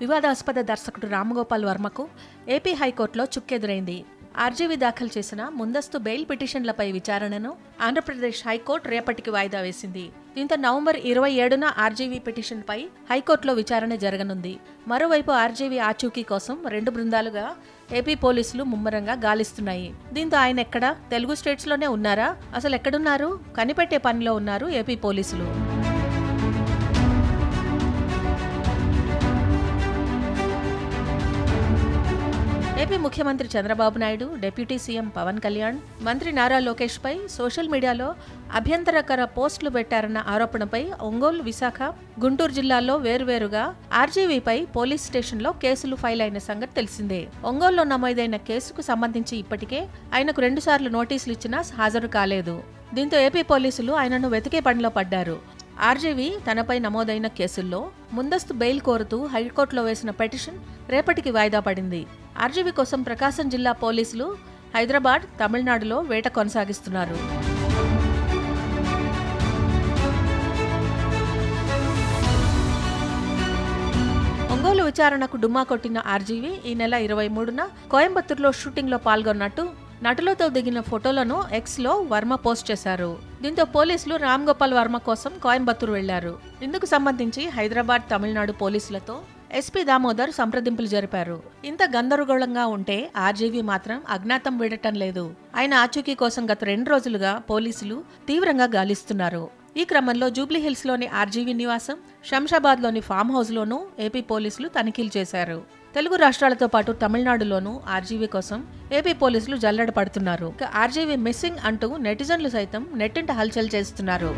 వివాదాస్పద దర్శకుడు రామగోపాల్ వర్మకు ఏపీ హైకోర్టులో చుక్కెదురైంది. ఆర్జీవీ దాఖలు చేసిన ముందస్తు బెయిల్ పిటిషన్లపై విచారణను ఆంధ్రప్రదేశ్ హైకోర్టు రేపటికి వాయిదా వేసింది. దీంతో నవంబర్ ఇరవై ఏడున ఆర్జీవీ పిటిషన్పై హైకోర్టులో విచారణ జరగనుంది. మరోవైపు ఆర్జీవీ ఆచూకీ కోసం రెండు బృందాలుగా ఏపీ పోలీసులు ముమ్మరంగా గాలిస్తున్నాయి. దీంతో ఆయన ఎక్కడ? తెలుగు స్టేట్స్లోనే ఉన్నారా? అసలు ఎక్కడున్నారు? కనిపెట్టే పనిలో ఉన్నారు ఏపీ పోలీసులు. ఏపీ ముఖ్యమంత్రి చంద్రబాబు నాయుడు డిప్యూటీ సీఎం పవన్ కళ్యాణ్ మంత్రి నారా లోకేష్పై సోషల్ మీడియాలో అభ్యంతరకర పోస్టులు పెట్టారన్న ఆరోపణపై ఒంగోలు విశాఖ గుంటూరు జిల్లాల్లో వేరువేరుగా ఆర్జీవీపై పోలీస్ స్టేషన్లో కేసులు ఫైల్ అయిన సంగతి తెలిసిందే. ఒంగోలులో నమోదైన కేసుకు సంబంధించి ఇప్పటికే ఆయనకు రెండుసార్లు నోటీసులు ఇచ్చినా హాజరు కాలేదు. దీంతో ఏపీ పోలీసులు ఆయనను వెతికే పనిలో పడ్డారు. ఆర్జీవీ తనపై నమోదైన కేసుల్లో ముందస్తు బెయిల్ కోరుతూ హైకోర్టులో వేసిన పిటిషన్ రేపటికి వాయిదా పడింది. ఆర్జీవి కోసం ప్రకాశం జిల్లా పోలీసులు హైదరాబాద్ తమిళనాడులో వేట కొనసాగిస్తున్నారు. ఒంగోలు విచారణకు డుమ్మా కొట్టిన ఆర్జీవీ ఈ నెల ఇరవై మూడున కోయంబత్తూరులో షూటింగ్లో పాల్గొన్నట్టు నటులతో దిగిన ఫోటోలను ఎక్స్లో వర్మ పోస్ట్ చేశారు. దీంతో పోలీసులు రామ్ గోపాల్ వర్మ కోసం కోయంబత్తూరు వెళ్ళారు. ఇందుకు సంబంధించి హైదరాబాద్ తమిళనాడు పోలీసులతో ఎస్పీ దామోదర్ సంప్రదింపులు జరిపారు. ఇంత గందరగోళంగా ఉంటే ఆర్జీవీ మాత్రం అజ్ఞాతం వీడటం లేదు. ఆయన ఆచూకీ కోసం గత రెండు రోజులుగా పోలీసులు తీవ్రంగా గాలిస్తున్నారు. ఈ క్రమంలో జూబ్లీహిల్స్లోని ఆర్జీవీ నివాసం శంషాబాద్లోని ఫామ్ హౌస్లోనూ ఏపీ పోలీసులు తనిఖీలు చేశారు. తెలుగు రాష్ట్రాలతో పాటు తమిళనాడులోనూ ఆర్జీవీ కోసం ఏపీ పోలీసులు జల్లెడ పడుతున్నారు. ఆర్జీవీ మిస్సింగ్ అంటూ నెటిజన్లు సైతం నెట్టింట హల్చల్ చేస్తున్నారు.